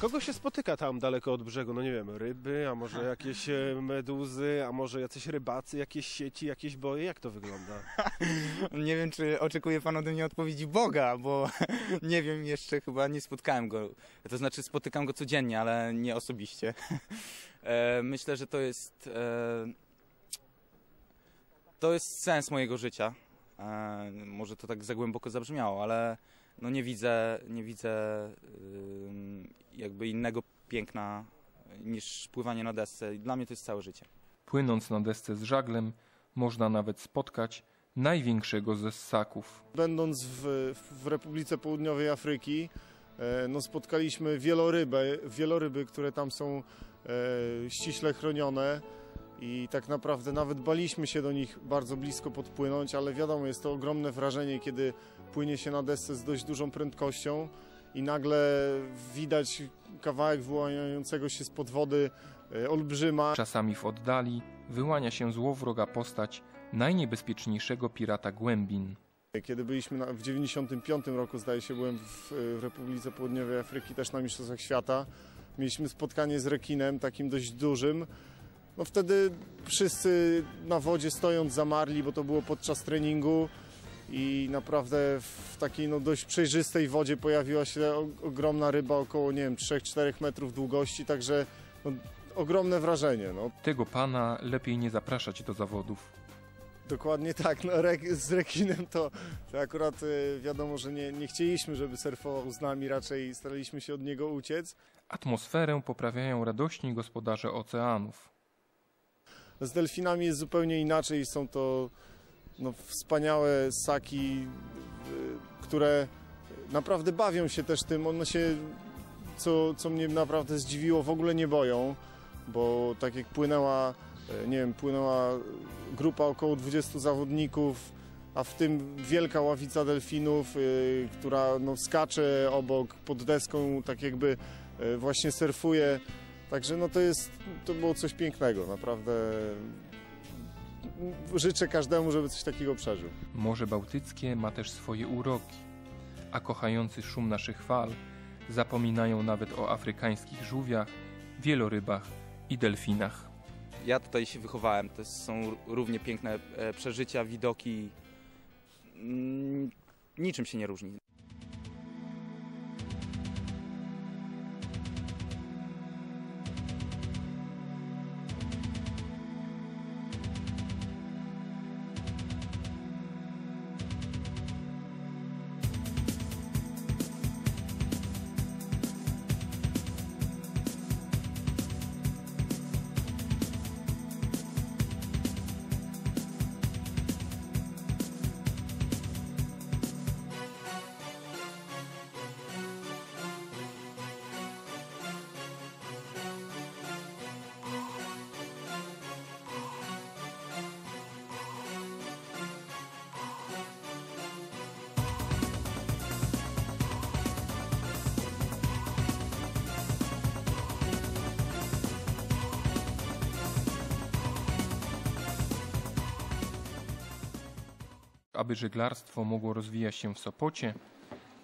Kogo się spotyka tam daleko od brzegu? No nie wiem, ryby, a może jakieś e, meduzy, a może jacyś rybacy, jakieś sieci, jakieś boje? Jak to wygląda? Nie wiem, czy oczekuje pan ode mnie odpowiedzi Boga, bo nie wiem, jeszcze chyba nie spotkałem go. To znaczy spotykam go codziennie, ale nie osobiście. E, Myślę, że to jest e, to jest sens mojego życia. Może to tak za głęboko zabrzmiało, ale no nie widzę, nie widzę jakby innego piękna niż pływanie na desce. Dla mnie to jest całe życie. Płynąc na desce z żaglem, można nawet spotkać największego ze ssaków. Będąc w, w Republice Południowej Afryki, e, no spotkaliśmy wieloryby, wieloryby, które tam są e, ściśle chronione i tak naprawdę nawet baliśmy się do nich bardzo blisko podpłynąć, ale wiadomo, jest to ogromne wrażenie, kiedy płynie się na desce z dość dużą prędkością i nagle widać kawałek wyłaniającego się spod wody e, olbrzyma. Czasami w oddali wyłania się złowroga postać najniebezpieczniejszego pirata głębin. Kiedy byliśmy na, w 95 roku, zdaje się, byłem w, w Republice Południowej Afryki, też na Mistrzostwach Świata. Mieliśmy spotkanie z rekinem, takim dość dużym. No wtedy wszyscy na wodzie stojąc zamarli, bo to było podczas treningu i naprawdę w takiej no, dość przejrzystej wodzie pojawiła się ogromna ryba, około nie wiem, 3-4 metrów długości, także no, ogromne wrażenie. No. Tego pana lepiej nie zapraszać do zawodów. Dokładnie tak. No, rek- z rekinem to, to akurat y, wiadomo, że nie, nie chcieliśmy, żeby surfował z nami, raczej staraliśmy się od niego uciec. Atmosferę poprawiają radośni gospodarze oceanów. Z delfinami jest zupełnie inaczej. Są to no, wspaniałe ssaki, y, które naprawdę bawią się też tym. One się, co, co mnie naprawdę zdziwiło, w ogóle nie boją, bo tak jak płynęła, y, nie wiem, płynęła grupa około 20 zawodników, a w tym wielka ławica delfinów, y, która no, skacze obok pod deską, tak jakby y, właśnie surfuje. Także no to jest, to było coś pięknego, naprawdę. Życzę każdemu, żeby coś takiego przeżył. Morze Bałtyckie ma też swoje uroki, a kochający szum naszych fal zapominają nawet o afrykańskich żółwiach, wielorybach i delfinach. Ja tutaj się wychowałem, to są równie piękne e, przeżycia, widoki. Mm, Niczym się nie różni. Aby żeglarstwo mogło rozwijać się w Sopocie,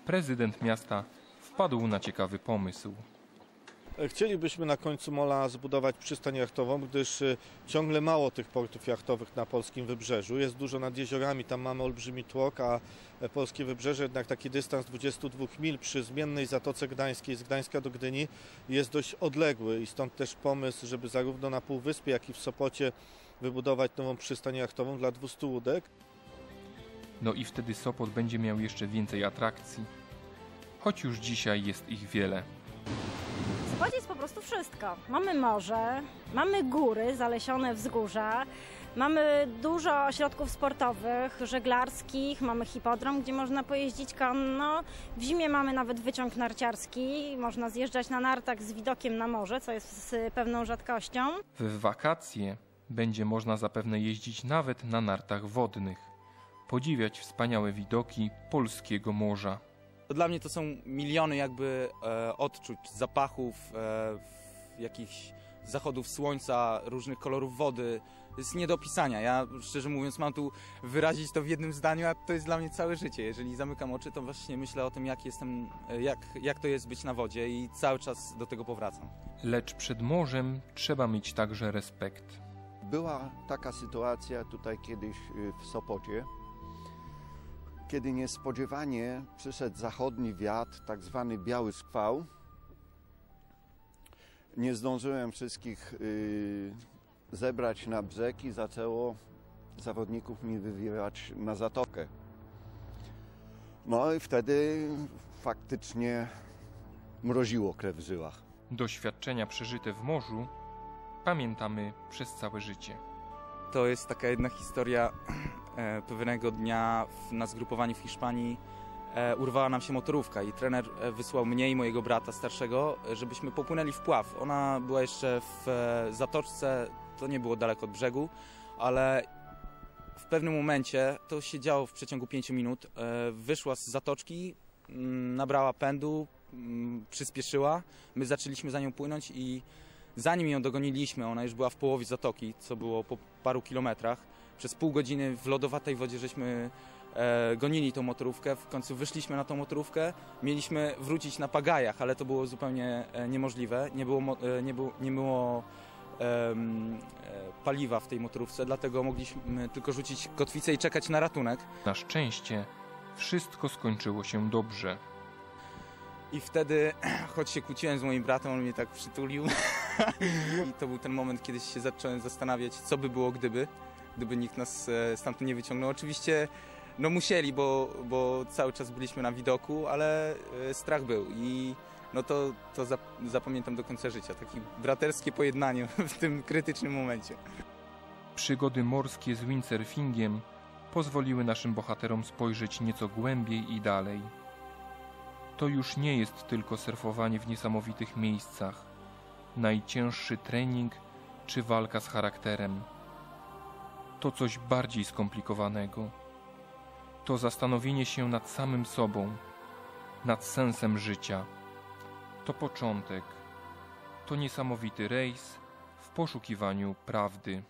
prezydent miasta wpadł na ciekawy pomysł. Chcielibyśmy na końcu mola zbudować przystań jachtową, gdyż y, ciągle mało tych portów jachtowych na polskim wybrzeżu. Jest dużo nad jeziorami, tam mamy olbrzymi tłok, a e, polskie wybrzeże jednak taki dystans 22 mil przy zmiennej Zatoce Gdańskiej z Gdańska do Gdyni jest dość odległy i stąd też pomysł, żeby zarówno na Półwyspie, jak i w Sopocie wybudować nową przystań jachtową dla 200 łódek. No i wtedy Sopot będzie miał jeszcze więcej atrakcji, choć już dzisiaj jest ich wiele. W Sopocie jest po prostu wszystko. Mamy morze, mamy góry, zalesione wzgórza, mamy dużo ośrodków sportowych, żeglarskich, mamy hipodrom, gdzie można pojeździć konno. W zimie mamy nawet wyciąg narciarski, można zjeżdżać na nartach z widokiem na morze, co jest z pewną rzadkością. W wakacje będzie można zapewne jeździć nawet na nartach wodnych, podziwiać wspaniałe widoki polskiego morza. Dla mnie to są miliony jakby e, odczuć, zapachów, e, jakichś zachodów słońca, różnych kolorów wody. To jest nie do opisania. Ja szczerze mówiąc mam tu wyrazić to w jednym zdaniu, a to jest dla mnie całe życie. Jeżeli zamykam oczy, to właśnie myślę o tym, jak jestem, jak, jak to jest być na wodzie i cały czas do tego powracam. Lecz przed morzem trzeba mieć także respekt. Była taka sytuacja tutaj kiedyś y, w Sopocie, kiedy niespodziewanie przyszedł zachodni wiatr, tak zwany biały skwał. Nie zdążyłem wszystkich y, zebrać na brzeg i zaczęło zawodników mi wywiewać na zatokę. No i wtedy faktycznie mroziło krew w żyłach. Doświadczenia przeżyte w morzu pamiętamy przez całe życie. To jest taka jedna historia. E, pewnego dnia na zgrupowaniu w Hiszpanii e, urwała nam się motorówka i trener e, wysłał mnie i mojego brata starszego, żebyśmy popłynęli w pław. Ona była jeszcze w zatoczce, to nie było daleko od brzegu, ale w pewnym momencie, to się działo w przeciągu 5 minut, wyszła z zatoczki, mm, nabrała pędu, mm, przyspieszyła. My zaczęliśmy za nią płynąć i zanim ją dogoniliśmy, ona już była w połowie zatoki, co było po paru kilometrach. Przez pół godziny w lodowatej wodzie żeśmy e, gonili tą motorówkę. W końcu wyszliśmy na tą motorówkę. Mieliśmy wrócić na pagajach, ale to było zupełnie e, niemożliwe. Nie było, e, nie było, nie było e, paliwa w tej motorówce, dlatego mogliśmy tylko rzucić kotwicę i czekać na ratunek. Na szczęście wszystko skończyło się dobrze. I wtedy, choć się kłóciłem z moim bratem, on mnie tak przytulił. I to był ten moment, kiedy się zacząłem zastanawiać, co by było gdyby, gdyby nikt nas e, stamtąd nie wyciągnął. Oczywiście, no musieli, bo, bo cały czas byliśmy na widoku, ale e, strach był i no to, to zap- zapamiętam do końca życia. Takie braterskie pojednanie w tym krytycznym momencie. Przygody morskie z windsurfingiem pozwoliły naszym bohaterom spojrzeć nieco głębiej i dalej. To już nie jest tylko surfowanie w niesamowitych miejscach, najcięższy trening czy walka z charakterem. To coś bardziej skomplikowanego. To zastanowienie się nad samym sobą, nad sensem życia. To początek. To niesamowity rejs w poszukiwaniu prawdy.